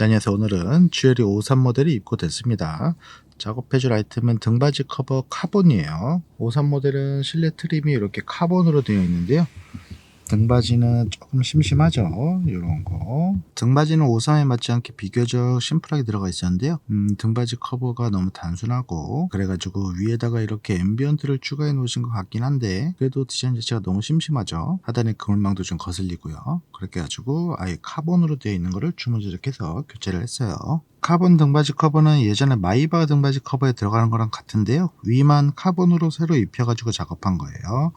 네, 안녕하세요. 오늘은 GLE 53 모델이 입고됐습니다. 작업해줄 아이템은 등받이 커버 카본이에요. 53 모델은 실내 트림이 이렇게 카본으로 되어 있는데요. 등받이는 조금 심심하죠. 이런 거. 등받이는 53에 맞지 않게 비교적 심플하게 들어가 있었는데요. 음, 등받이 커버가 너무 단순하고 그래가지고 위에다가 이렇게 앰비언트를 추가해 놓으신 것 같긴 한데 그래도 디자인 자체가 너무 심심하죠. 하단에 그물망도 좀 거슬리고요. 그렇게 해가지고 아예 카본으로 되어 있는 거를 주문 제작해서 교체를 했어요. 카본 등받이 커버는 예전에 마이바 등받이 커버에 들어가는 거랑 같은데요. 위만 카본으로 새로 입혀가지고 작업한 거예요.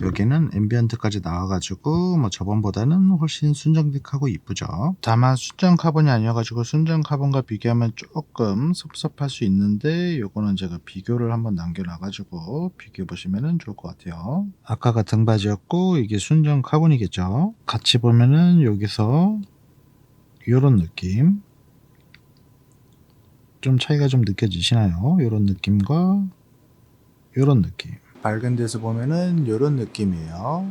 여기는 앰비언트까지 나와가지고 뭐 저번보다는 훨씬 순정직하고 이쁘죠. 다만 순정 카본이 아니어가지고 순정 카본과 비교하면 조금 섭섭할 수 있는데 요거는 제가 비교를 한번 남겨놔가지고 비교해 보시면 좋을 것 같아요. 아까가 등받이였고 이게 순정 카본이겠죠. 같이 보면은 여기서 요런 느낌 좀 차이가 좀 느껴지시나요? 요런 느낌과 요런 느낌. 밝은 데서 보면은 요런 느낌이에요.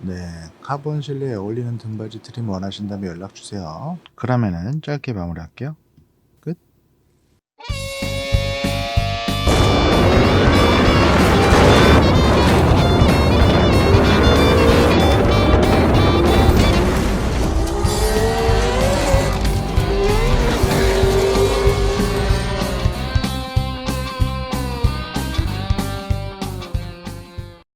네 카본 실내에 어울리는 등받이 트림 원하신다면 연락 주세요. 그러면은 짧게 마무리할게요